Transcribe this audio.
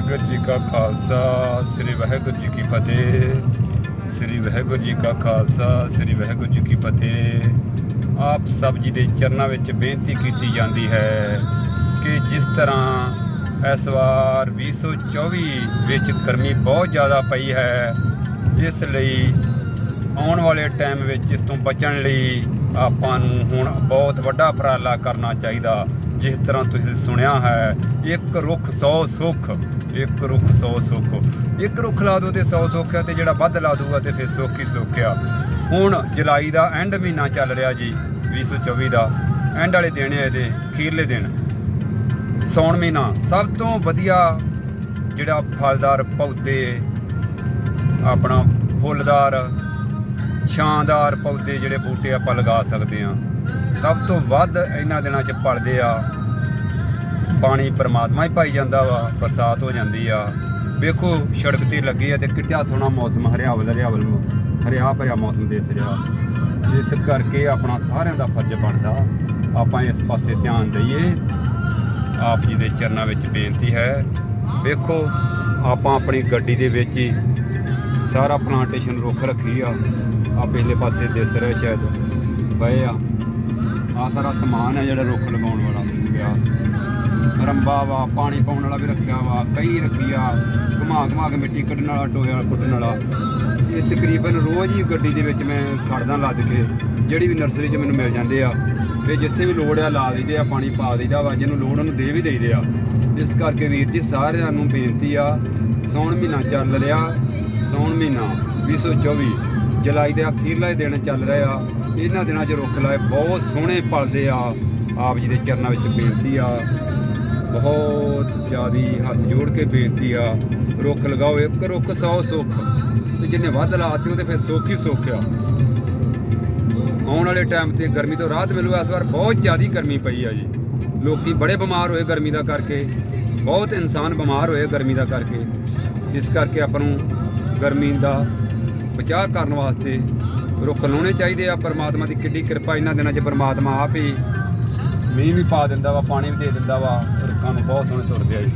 ਵਾਹਿਗੁਰੂ ਜੀ ਕਾ ਖਾਲਸਾ, ਸ੍ਰੀ ਵਾਹਿਗੁਰੂ ਜੀ ਕੀ ਫਤਿਹ। ਸ੍ਰੀ ਵਾਹਿਗੁਰੂ ਜੀ ਕਾ ਖਾਲਸਾ, ਸ੍ਰੀ ਵਾਹਿਗੁਰੂ ਜੀ ਕੀ ਫਤਿਹ। ਆਪ ਸਭ ਜੀ ਦੇ ਚਰਨਾਂ ਵਿੱਚ ਬੇਨਤੀ ਕੀਤੀ ਜਾਂਦੀ ਹੈ ਕਿ ਜਿਸ ਤਰ੍ਹਾਂ ਇਸ ਵਾਰ 2024 ਵਿੱਚ ਗਰਮੀ ਬਹੁਤ ਜ਼ਿਆਦਾ ਪਈ ਹੈ, ਇਸ ਲਈ ਆਉਣ ਵਾਲੇ ਟਾਈਮ ਵਿੱਚ ਇਸ ਤੋਂ ਬਚਣ ਲਈ ਆਪਾਂ ਨੂੰ ਹੁਣ ਬਹੁਤ ਵੱਡਾ ਉਪਰਾਲਾ ਕਰਨਾ ਚਾਹੀਦਾ। ਜਿਸ ਤਰ੍ਹਾਂ ਤੁਸੀਂ ਸੁਣਿਆ ਹੈ, ਇੱਕ ਰੁੱਖ 100 ਸੁੱਖ, ਇੱਕ ਰੁੱਖ 100 ਸੁੱਖ। ਇੱਕ ਰੁੱਖ ਲਾ ਦੋ ਤੇ 100 ਸੁੱਖ ਹੈ ਤੇ ਜਿਹੜਾ ਵੱਧ ਲਾ ਦੂਗਾ ਤੇ ਫਿਰ ਸੁੱਖ ਹੀ ਸੁੱਖ ਆ। ਹੁਣ ਜੁਲਾਈ ਦਾ ਐਂਡ ਮਹੀਨਾ ਚੱਲ ਰਿਹਾ ਜੀ 2024 ਦਾ। ਐਂਡ ਵਾਲੇ ਦਿਨ ਹੈ ਇਹਦੇ, ਖੀਰਲੇ ਦਿਨ। ਸੌਣ ਮਹੀਨਾ, ਸਭ ਤੋਂ ਵਧੀਆ ਜਿਹੜਾ ਫਲਦਾਰ ਪੌਦੇ, ਆਪਣਾ ਫੁੱਲਦਾਰ ਛਾਂਦਾਰ ਪੌਦੇ ਜਿਹੜੇ ਬੂਟੇ ਆਪਾਂ ਲਗਾ ਸਕਦੇ ਆ ਸਭ ਤੋਂ ਵੱਧ ਇਹਨਾਂ ਦਿਨਾਂ 'ਚ ਪਲਦੇ ਆ। ਪਾਣੀ ਪਰਮਾਤਮਾ ਹੀ ਪਾਈ ਜਾਂਦਾ ਵਾ, ਬਰਸਾਤ ਹੋ ਜਾਂਦੀ ਆ। ਵੇਖੋ, ਸੜਕ ਤੇ ਲੱਗੇ ਆ ਤੇ ਕਿੱਡਾ ਸੋਹਣਾ ਮੌਸਮ, ਹਰਿਆਵਲ ਹਰਿਆਵਲ ਹਰਿਆ ਭਰਿਆ ਮੌਸਮ ਦਿਸ ਰਿਹਾ। ਇਸ ਕਰਕੇ ਆਪਣਾ ਸਾਰਿਆਂ ਦਾ ਫਰਜ਼ ਬਣਦਾ। ਆਪਾਂ ਇਸ ਪਾਸੇ ਧਿਆਨ ਦਈਏ। ਆਪ ਜੀ ਦੇ ਚਰਨਾਂ ਵਿੱਚ ਬੇਨਤੀ ਹੈ। ਵੇਖੋ, ਆਪਾਂ ਆਪਣੀ ਗੱਡੀ ਦੇ ਵਿੱਚ ਹੀ ਸਾਰਾ ਪਲਾਂਟੇਸ਼ਨ ਰੁੱਖ ਰੱਖੀ ਆ। ਆ ਪਹਿਲੇ ਪਾਸੇ ਦਿਸ ਰਿਹਾ ਸ਼ਾਇਦ। ਪਏ ਆ। ਆ ਸਾਰਾ ਸਮਾਨ ਹੈ ਜਿਹੜਾ ਰੁੱਖ ਲਗਾਉਣ ਵਾਲਾ ਪਿਆ ਰੰਬਾ ਵਾ, ਪਾਣੀ ਪਾਉਣ ਵਾਲਾ ਵੀ ਰੱਖਿਆ ਵਾ, ਕਈ ਰੱਖੀ ਆ, ਘੁਮਾ ਘੁਮਾ ਕੇ ਮਿੱਟੀ ਕੱਢਣ ਵਾਲਾ ਟੋਇਆ ਵਾਲਾ ਕੁੱਟਣ ਵਾਲਾ। ਇਹ ਤਕਰੀਬਨ ਰੋਜ਼ ਹੀ ਗੱਡੀ ਦੇ ਵਿੱਚ ਮੈਂ ਖੜਦਾ ਲੱਦ ਕੇ, ਜਿਹੜੀ ਵੀ ਨਰਸਰੀ 'ਚ ਮੈਨੂੰ ਮਿਲ ਜਾਂਦੇ ਆ। ਤੇ ਜਿੱਥੇ ਵੀ ਲੋੜ ਆ, ਲਾ ਦਈਦੇ ਆ, ਪਾਣੀ ਪਾ ਦਈਦਾ ਵਾ, ਜਿਹਨੂੰ ਲੋੜ ਉਹਨੂੰ ਦੇ ਵੀ ਦੇਈਦੇ ਆ। ਇਸ ਕਰਕੇ ਵੀਰ ਜੀ ਸਾਰਿਆਂ ਨੂੰ ਬੇਨਤੀ ਆ, ਸੌਣ ਮਹੀਨਾ ਚੱਲ ਰਿਹਾ, ਸੌਣ ਮਹੀਨਾ 2024 ਜੁਲਾਈ ਦੇ ਅਖੀਰਲੇ ਦਿਨ ਚੱਲ ਰਹੇ ਆ। ਇਹਨਾਂ ਦਿਨਾਂ 'ਚ ਰੁੱਖ ਲਾਏ, ਬਹੁਤ ਸੋਹਣੇ ਪਲਦੇ ਆ। ਆਪ ਜੀ ਦੇ ਚਰਨਾਂ ਵਿੱਚ ਬੇਨਤੀ ਆ। ਬਹੁਤ ਜ਼ਿਆਦੀ ਹੱਥ ਜੋੜ ਕੇ ਬੇਨਤੀ ਆ। ਰੁੱਖ ਲਗਾਓ, ਇੱਕ ਰੁੱਖ 100 ਸੁੱਖ। ਤੇ ਜਿੰਨੇ ਵੱਧ ਲਾਤੇ ਉਹ ਤੇ ਫਿਰ ਸੁੱਖ ਹੀ ਸੁੱਖ ਆ। ਆਉਣ ਵਾਲੇ ਟਾਈਮ ਤੇ ਗਰਮੀ ਤੋਂ ਰਾਹਤ ਮਿਲੂ। ਇਸ ਵਾਰ ਬਹੁਤ ਜ਼ਿਆਦੀ ਗਰਮੀ ਪਈ ਆ ਜੀ। ਲੋਕੀ ਬੜੇ ਬਿਮਾਰ ਹੋਏ ਗਰਮੀ ਦਾ ਕਰਕੇ। ਬਹੁਤ ਇਨਸਾਨ ਬਿਮਾਰ ਹੋਏ ਗਰਮੀ ਦਾ ਕਰਕੇ। ਇਸ ਕਰਕੇ ਆਪਾਂ ਨੂੰ ਗਰਮੀ ਦਾ ਬਚਾਅ ਕਰਨ ਵਾਸਤੇ ਰੁੱਖ ਲਾਉਣੇ ਚਾਹੀਦੇ ਆ। ਪਰਮਾਤਮਾ ਦੀ ਕਿੱਡੀ ਕਿਰਪਾ ਇਹਨਾਂ ਦਿਨਾਂ 'ਚ ਪਰਮਾਤਮਾ ਆਪ ਹੀ ਮੀਂਹ ਵੀ ਪਾ ਦਿੰਦਾ ਵਾ, ਪਾਣੀ ਵੀ ਦੇ ਦਿੰਦਾ ਵਾ। ਰੁੱਖਾਂ ਨੂੰ ਬਹੁਤ ਸੋਹਣੇ ਤੁਰਦੇ ਆ ਜੀ।